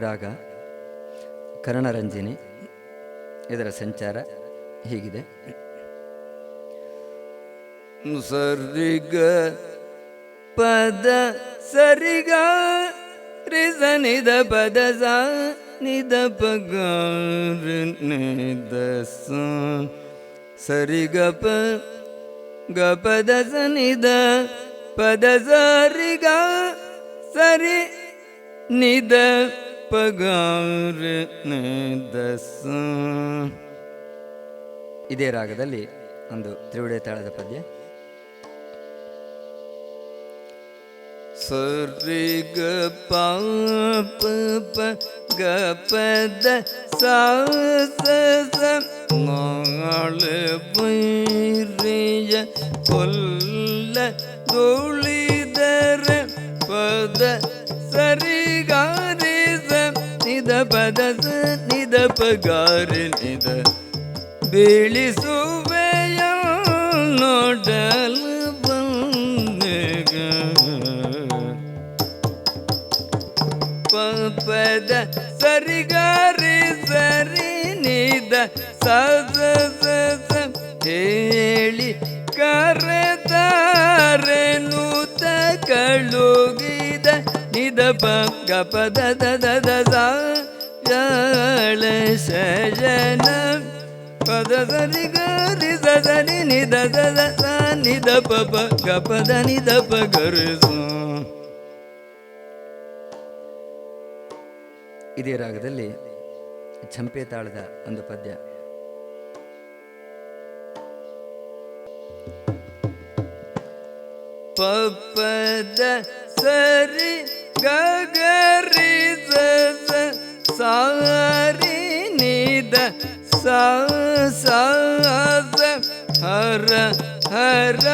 ರಾಗ ಕರ್ಣರಂಜಿನಿ ಇದರ ಸಂಚಾರ ಹೀಗಿದೆ. ಸರಿಗ ಪದ ಸರಿಗ ರಿಸ ನಿದ ಪದ ಸ ನಿದ ಪಗ ನಿದ ಸ ಗ ಪ, ಗ ಪದ ಸ ನಿದ ಪದ ಸರಿಗ, ಸರಿ ನಿದ ಪಗಾರ ದಸ. ಇದೇ ರಾಗದಲ್ಲಿ ಒಂದು ತ್ರಿವಿಡೆ ತಾಳದ ಪದ್ಯ. ಸರಿ ಗ ಪ ಪ ಪ ಗ ಪದ ಸಾ ಸ ಸ ನಾಳೆ ಬೈರಿಯ ಕೊಲ್ಲ ಗೋಳಿದರ ಪದ ಸರಿ ಗಾರಿ ಸ ನಿದ ಪದ ಸ ನಿದ ಪಗಾರ, ನಿದ ಬೀಳಿಸುವೆಯ ನೋಡಲು ಬಂದಗ. ಪದ ಸರಿಗಾರಿ ಸರಿ ನಿದ ಸ ಸ ಸ ಸ ಹೇಳಿ ಕರೆದಾರೆ ನೂತ ಕಳುಗಿದ ನಿದ ಪ ಗ ಪ ದ ದ ದ ಸ ಜನ ಪದ ಸರಿ ಗರಿ ಸರಿ ನಿದ ದ ದ ಸ ದ ಪ ಪ ಗ ಪದ ನಿದ ಪ ಗರಿ ಸ. ಇದೇ ರಾಗದಲ್ಲಿ ಚಂಪೆ ತಾಳದ ಒಂದು ಪದ್ಯ. ಪಪ್ಪದ ಸರಿ ಗಗರಿ ಸ ಸ ಸಾರಿ ನಿದ ಸಾ ಸಾ ಸ ಹರ ಹರ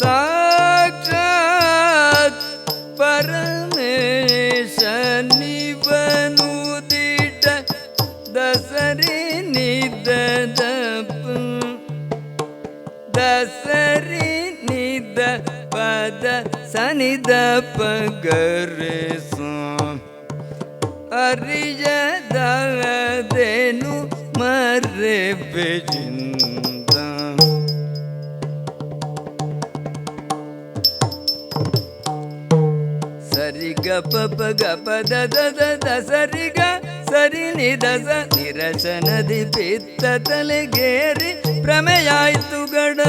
ಸಾಕ್ಷಾತ್ ಪರಮೇಶ ನಿವನುದಿಟ ದಸರಿ ನಿದ ದಪ ದಸರಿ ನಿದ ಪದ ಸನಿದ ಪಗರೆ ಅರಿಯದೇನು ಮರೆ ಬೆಜಿಂದ. ಸರಿ ಗ ಪ ಪ ಗ ಪ ದ ದ ದ ದ ಸರಿ ಗ ಸರಿ ನಿ ದ ಸ ನಿರಶನದಿ ಪಿತ್ತ ತಲೆಗೇರಿ ಪ್ರಮೆಯಾಯ್ತು ಗಡ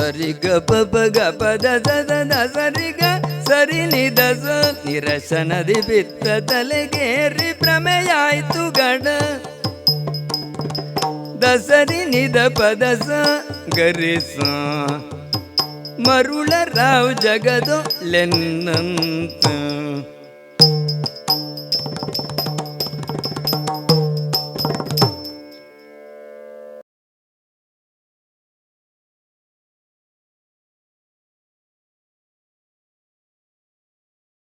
ಸರಿ ಗ ಪ ಪ ಗ ಪ ದ ದ ದ ದ ಸರಿ ಗ ಸರಿ ನಿ ದ ಸ ನಿರಸನದಿ ಬಿತ್ತ ತಲೆಗೇರಿ ಪ್ರಮೆಯಾಯ್ತು ಗಡ ದಸರಿ ನಿದ ಪದ ಸ ಗರಿ ಸ. ಮರುಳ ರಾವ್ ಜಗದೊ ಲೆನ್ನಂತ